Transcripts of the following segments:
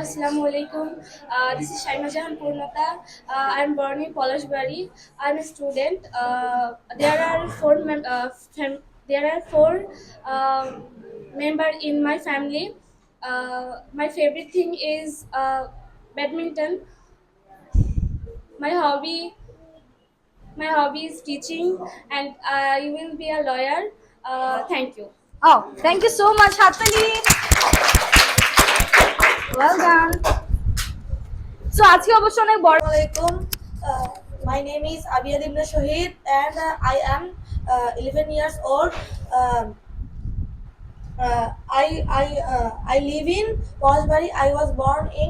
Assalamu alaikum. Uh, this is Shaima Jahan Purnata. Uh, I'm born in Polashbari. I'm a student. Uh, there are four mem- uh, there are four uh, members in my family. Uh, my favorite thing is uh, badminton. My hobby my hobby is teaching and I will be a lawyer. Uh, thank you. Oh, thank you so much, Hatali. Well done. So আজকে অবশ্য অনেক বড়. Uh, is Abiyad Ibn Shahid and uh, I am uh, 11 years old. Um uh, I I uh, I live in Pojbari. I was born in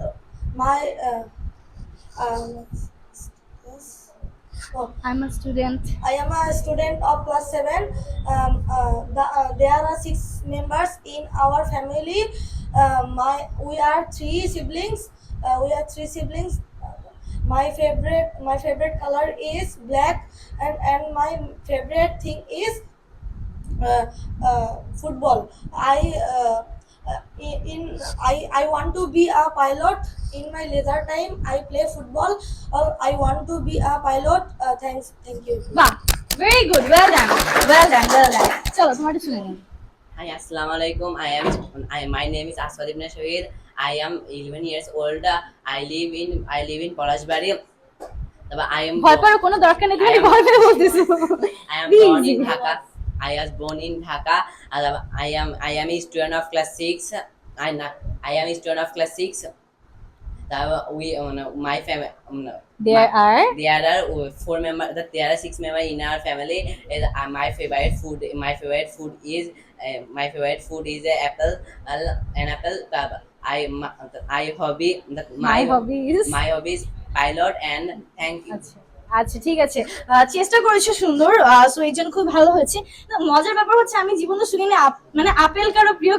uh, uh, um, yes. Oh, am a student I am a student of class 7. Um, uh, the, uh, there are six members in our family. Uh, my we are three siblings. Uh, we are three siblings. My favorite my favorite color is black, and and my favorite thing is uh, uh, football. I uh, uh, in, I I want to be a pilot. In my leisure time, I play football. Or I want to be a pilot. Uh, thanks, thank you. বাহ very good well done well done well done চলো তোমারটা শুনে নিন Hi, Assalamu alaikum. I am I, my name is Aswad Ibn Shahid. I am 11 years old. I live in I live in Palashbari. I am ভয় পাওয়ার কোনো দরকার নেই তুমি ভয় পেয়ে বলতেছো I am Be born in Dhaka. I was born in Dhaka. I am I am a student of class six. I I am a student of class six. We uh, my family. Um, there my, are there are uh, four member. That there are six member in our family. Uh, my favorite food. My favorite food is uh, my favorite food is uh, apple. an apple. I my, I hobby. My, my hobby is my hobby is pilot and thank you. Achha. আচ্ছা ঠিক আছে। চেষ্টা করেছ সুন্দর। So এই জন্য খুব ভালো হয়েছে। মজার ব্যাপার হচ্ছে আমি জীবনে শুনিনি মানে আপেল কারও প্রিয়